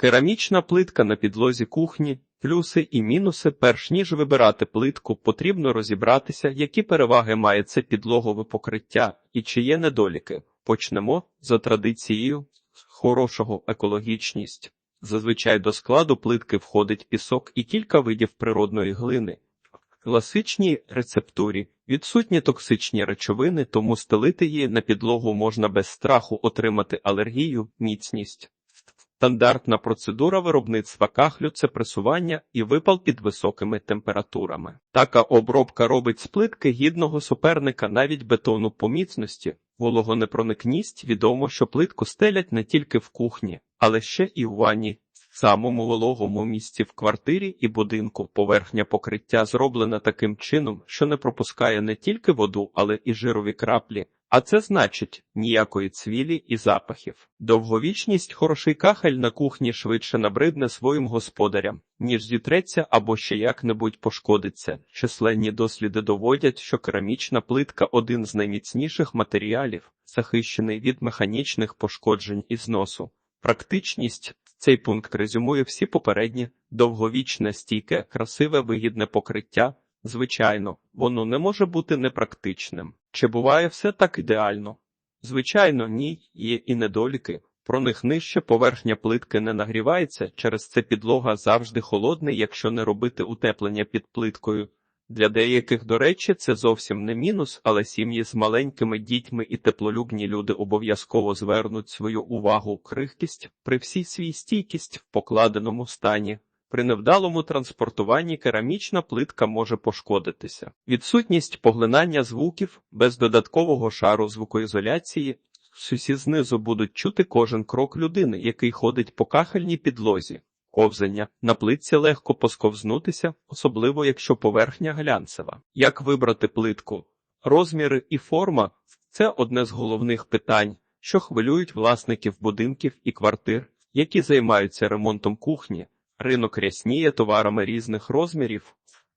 Керамічна плитка на підлозі кухні, плюси і мінуси. Перш ніж вибирати плитку, потрібно розібратися, які переваги має це підлогове покриття і чи є недоліки. Почнемо за традицією хорошого екологічність. Зазвичай до складу плитки входить пісок і кілька видів природної глини. В класичній рецептурі відсутні токсичні речовини, тому стелити її на підлогу можна без страху отримати алергію, міцність. Стандартна процедура виробництва кахлю це пресування і випал під високими температурами. Така обробка робить з плитки гідного суперника навіть бетону по міцності. Вологонепроникність відомо, що плитку стелять не тільки в кухні, але ще і в ванні. Самому вологому місці в квартирі і будинку поверхня покриття зроблена таким чином, що не пропускає не тільки воду, але і жирові краплі. А це значить ніякої цвілі і запахів. Довговічність хороший кахель на кухні швидше набридне своїм господарям, ніж зітреться або ще як-небудь пошкодиться. Численні досліди доводять, що керамічна плитка один з найміцніших матеріалів, захищений від механічних пошкоджень і зносу. Практичність цей пункт резюмує всі попередні довговічне, стійке, красиве, вигідне покриття. Звичайно, воно не може бути непрактичним. Чи буває все так ідеально? Звичайно, ні, є і недоліки. Про них нижче поверхня плитки не нагрівається, через це підлога завжди холодна, якщо не робити утеплення під плиткою. Для деяких, до речі, це зовсім не мінус, але сім'ї з маленькими дітьми і теплолюбні люди обов'язково звернуть свою увагу крихкість при всій свій стійкість в покладеному стані. При невдалому транспортуванні керамічна плитка може пошкодитися. Відсутність поглинання звуків без додаткового шару звукоізоляції. Сусі знизу будуть чути кожен крок людини, який ходить по кахельній підлозі. Ковзання на плитці легко посковзнутися, особливо якщо поверхня глянцева. Як вибрати плитку? Розміри і форма це одне з головних питань, що хвилюють власників будинків і квартир, які займаються ремонтом кухні. Ринок рясніє товарами різних розмірів,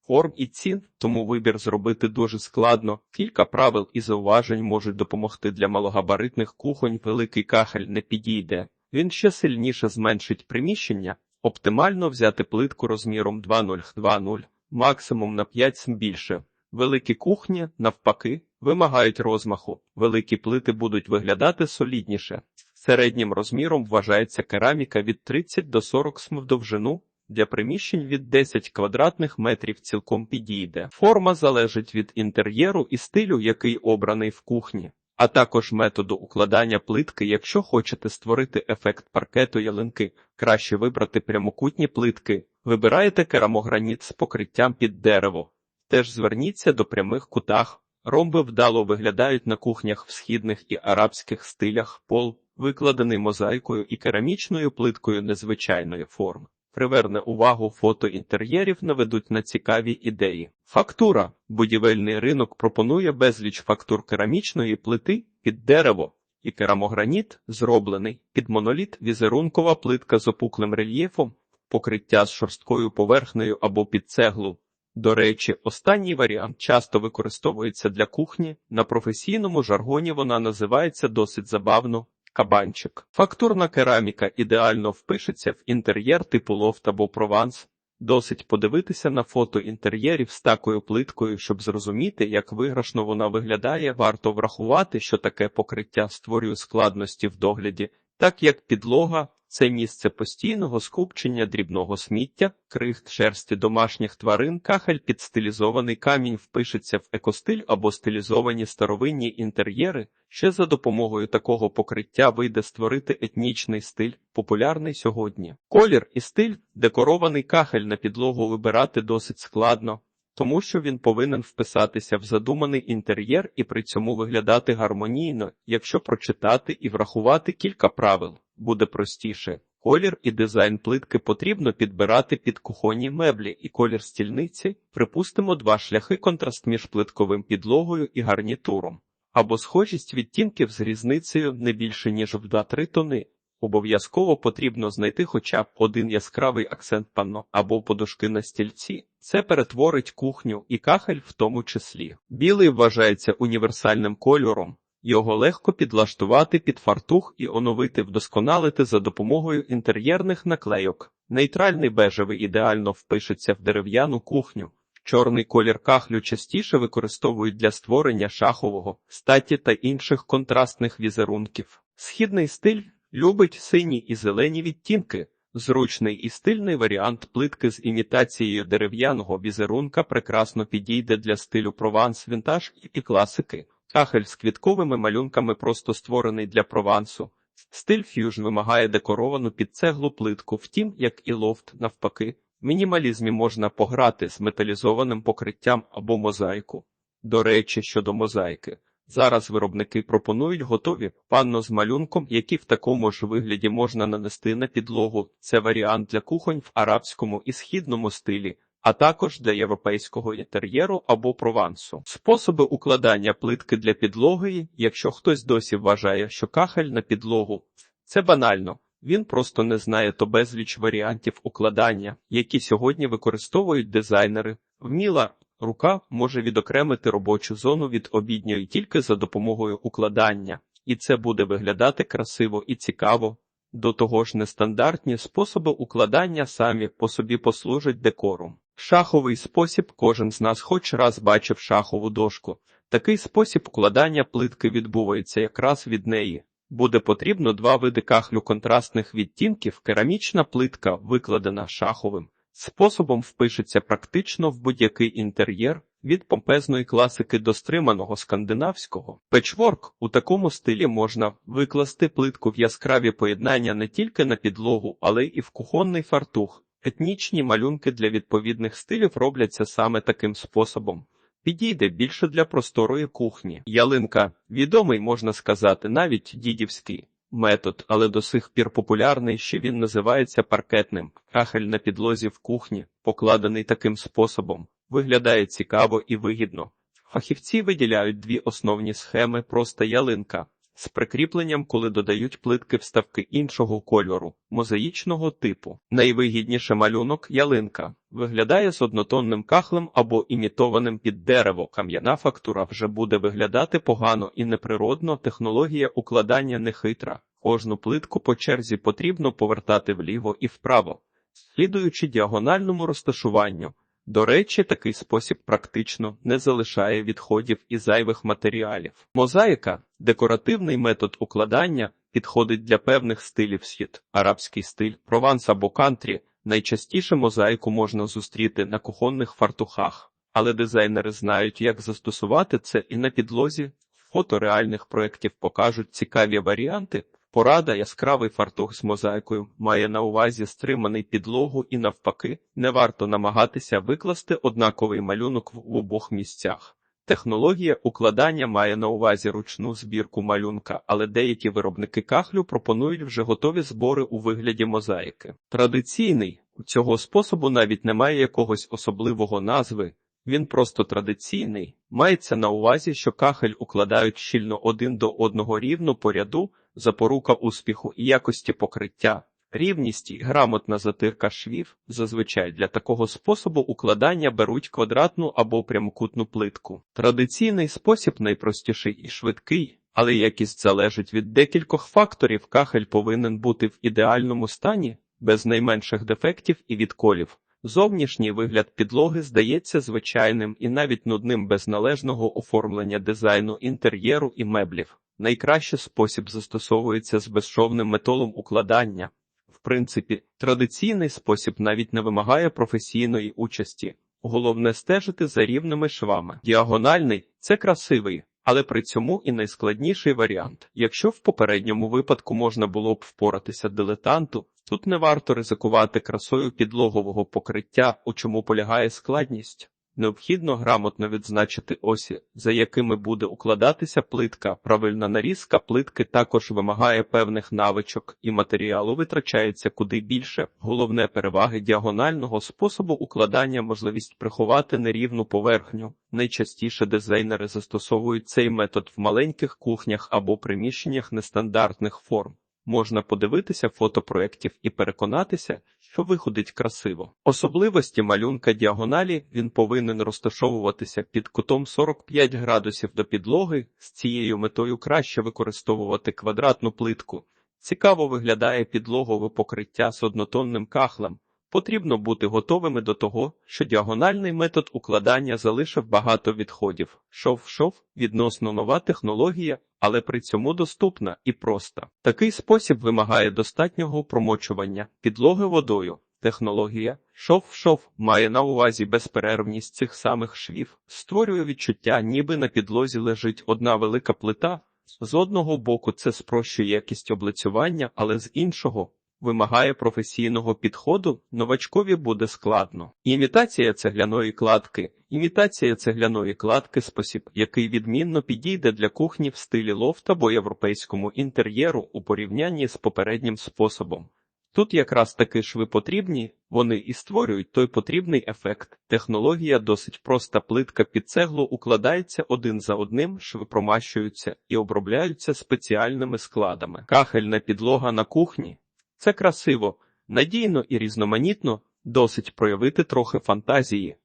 форм і цін, тому вибір зробити дуже складно. Кілька правил і зауважень можуть допомогти для малогабаритних кухонь. Великий кахель не підійде. Він ще сильніше зменшить приміщення. Оптимально взяти плитку розміром 2,0-2,0, максимум на 5 см більше. Великі кухні, навпаки, вимагають розмаху. Великі плити будуть виглядати солідніше. Середнім розміром вважається кераміка від 30 до 40 см в довжину. Для приміщень від 10 квадратних метрів цілком підійде. Форма залежить від інтер'єру і стилю, який обраний в кухні, а також методу укладання плитки. Якщо хочете створити ефект паркету ялинки, краще вибрати прямокутні плитки. Вибираєте керамограніт з покриттям під дерево. Теж зверніться до прямих кутах. Ромби вдало виглядають на кухнях в східних і арабських стилях пол викладений мозаїкою і керамічною плиткою незвичайної форми. Приверне увагу фото інтер'єрів наведуть на цікаві ідеї. Фактура. Будівельний ринок пропонує безліч фактур керамічної плити під дерево і керамограніт, зроблений під моноліт, візерункова плитка з опуклим рельєфом, покриття з шорсткою поверхнею або під цеглу. До речі, останній варіант часто використовується для кухні. На професійному жаргоні вона називається досить забавно Кабанчик. Фактурна кераміка ідеально впишеться в інтер'єр типу лофт або прованс. Досить подивитися на фото інтер'єрів з такою плиткою, щоб зрозуміти, як виграшно вона виглядає. Варто врахувати, що таке покриття створює складності в догляді, так як підлога це місце постійного скупчення дрібного сміття, крихт шерсті домашніх тварин, кахель під стилізований камінь впишеться в екостиль або стилізовані старовинні інтер'єри. Ще за допомогою такого покриття вийде створити етнічний стиль, популярний сьогодні. Колір і стиль, декорований кахель на підлогу вибирати досить складно. Тому що він повинен вписатися в задуманий інтер'єр і при цьому виглядати гармонійно, якщо прочитати і врахувати кілька правил буде простіше. Колір і дизайн плитки потрібно підбирати під кухонні меблі і колір стільниці, припустимо, два шляхи контраст між плитковим підлогою і гарнітуром, або схожість відтінків з різницею не більше ніж в 2-3 тони. Обов'язково потрібно знайти хоча б один яскравий акцент панно або подушки на стільці. Це перетворить кухню і кахель в тому числі. Білий вважається універсальним кольором, Його легко підлаштувати під фартух і оновити вдосконалити за допомогою інтер'єрних наклейок. Нейтральний бежевий ідеально впишеться в дерев'яну кухню. Чорний колір кахлю частіше використовують для створення шахового, статі та інших контрастних візерунків. Східний стиль любить сині і зелені відтінки. Зручний і стильний варіант плитки з імітацією дерев'яного візерунка прекрасно підійде для стилю прованс, вінтаж і класики. Кахель з квітковими малюнками просто створений для провансу. Стиль ф'южн вимагає декоровану під цеглу плитку, втім, як і лофт, навпаки, в мінімалізмі можна пограти з металізованим покриттям або мозаїку. До речі, щодо мозаїки. Зараз виробники пропонують готові панно з малюнком, які в такому ж вигляді можна нанести на підлогу. Це варіант для кухонь в арабському і східному стилі, а також для європейського інтер'єру або провансу. Способи укладання плитки для підлоги, якщо хтось досі вважає, що кахель на підлогу це банально. Він просто не знає то безліч варіантів укладання, які сьогодні використовують дизайнери. Вміла рука може відокремити робочу зону від обідньої тільки за допомогою укладання, і це буде виглядати красиво і цікаво. До того ж, нестандартні способи укладання самі по собі послужать декором. Шаховий спосіб кожен з нас хоч раз бачив шахову дошку. Такий спосіб укладання плитки відбувається якраз від неї. Буде потрібно два види кахлю контрастних відтінків, керамічна плитка, викладена шаховим. Способом впишеться практично в будь-який інтер'єр, від помпезної класики до стриманого скандинавського. Печворк у такому стилі можна викласти плитку в яскраві поєднання не тільки на підлогу, але і в кухонний фартух. Етнічні малюнки для відповідних стилів робляться саме таким способом. Підійде більше для просторої кухні. Ялинка відомий, можна сказати, навіть дідівський метод, але до сих пір популярний, що він називається паркетним. Кахель на підлозі в кухні, покладений таким способом, виглядає цікаво і вигідно. Фахівці виділяють дві основні схеми проста ялинка з прикріпленням, коли додають плитки вставки іншого кольору, мозаїчного типу. Найвигідніше малюнок ялинка виглядає з однотонним кахлем або імітованим під дерево. Кам'яна фактура вже буде виглядати погано і неприродно. Технологія укладання нехитра. Кожну плитку по черзі потрібно повертати вліво і вправо, слідуючи діагональному розташуванню. До речі, такий спосіб практично не залишає відходів і зайвих матеріалів. Мозаїка декоративний метод укладання підходить для певних стилів схід, арабський стиль, прованс або кантрі. Найчастіше мозаїку можна зустріти на кухонних фартухах, але дизайнери знають, як застосувати це і на підлозі. Фото реальних проєктів покажуть цікаві варіанти. Порада яскравий фартух з мозаїкою має на увазі стриманий підлогу і навпаки, не варто намагатися викласти однаковий малюнок в обох місцях. Технологія укладання має на увазі ручну збірку малюнка, але деякі виробники кахлю пропонують вже готові збори у вигляді мозаїки. Традиційний у цього способу навіть немає якогось особливого назви, він просто традиційний. Мається на увазі, що кахель укладають щільно один до одного рівно по ряду, запорука успіху і якості покриття. Рівність і грамотна затирка швів зазвичай для такого способу укладання беруть квадратну або прямокутну плитку. Традиційний спосіб найпростіший і швидкий, але якість залежить від декількох факторів. Кахель повинен бути в ідеальному стані, без найменших дефектів і відколів. Зовнішній вигляд підлоги здається звичайним і навіть нудним без належного оформлення дизайну інтер'єру і меблів. Найкращий спосіб застосовується з безшовним металом укладання. В принципі, традиційний спосіб навіть не вимагає професійної участі. Головне стежити за рівними швами. Діагональний це красивий, але при цьому і найскладніший варіант. Якщо в попередньому випадку можна було б впоратися дилетанту, тут не варто ризикувати красою підлогового покриття, у чому полягає складність. Необхідно грамотно відзначити осі, за якими буде укладатися плитка. Правильна нарізка плитки також вимагає певних навичок, і матеріалу витрачається куди більше. Головне переваги діагонального способу укладання можливість приховати нерівну поверхню. Найчастіше дизайнери застосовують цей метод в маленьких кухнях або приміщеннях нестандартних форм. Можна подивитися фото проєктів і переконатися, що виходить красиво. Особливості малюнка діагоналі він повинен розташовуватися під кутом 45 градусів до підлоги. З цією метою краще використовувати квадратну плитку. Цікаво виглядає підлогове покриття з однотонним кахлем. Потрібно бути готовими до того, що діагональний метод укладання залишив багато відходів. Шов-шов – відносно нова технологія, але при цьому доступна і проста. Такий спосіб вимагає достатнього промочування підлоги водою. Технологія шов-шов має на увазі безперервність цих самих швів, створює відчуття, ніби на підлозі лежить одна велика плита. З одного боку це спрощує якість облицювання, але з іншого вимагає професійного підходу, новачкові буде складно. Імітація цегляної кладки. Імітація цегляної кладки спосіб, який відмінно підійде для кухні в стилі лофт або європейському інтер'єру у порівнянні з попереднім способом. Тут якраз таки шви потрібні, вони і створюють той потрібний ефект. Технологія досить проста плитка під цеглу укладається один за одним, шви промащуються і обробляються спеціальними складами. Кахельна підлога на кухні це красиво, надійно і різноманітно, досить проявити трохи фантазії.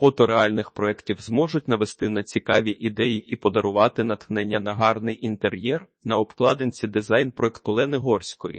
Фото реальних проєктів зможуть навести на цікаві ідеї і подарувати натхнення на гарний інтер'єр на обкладинці дизайн проєкту Лени Горської.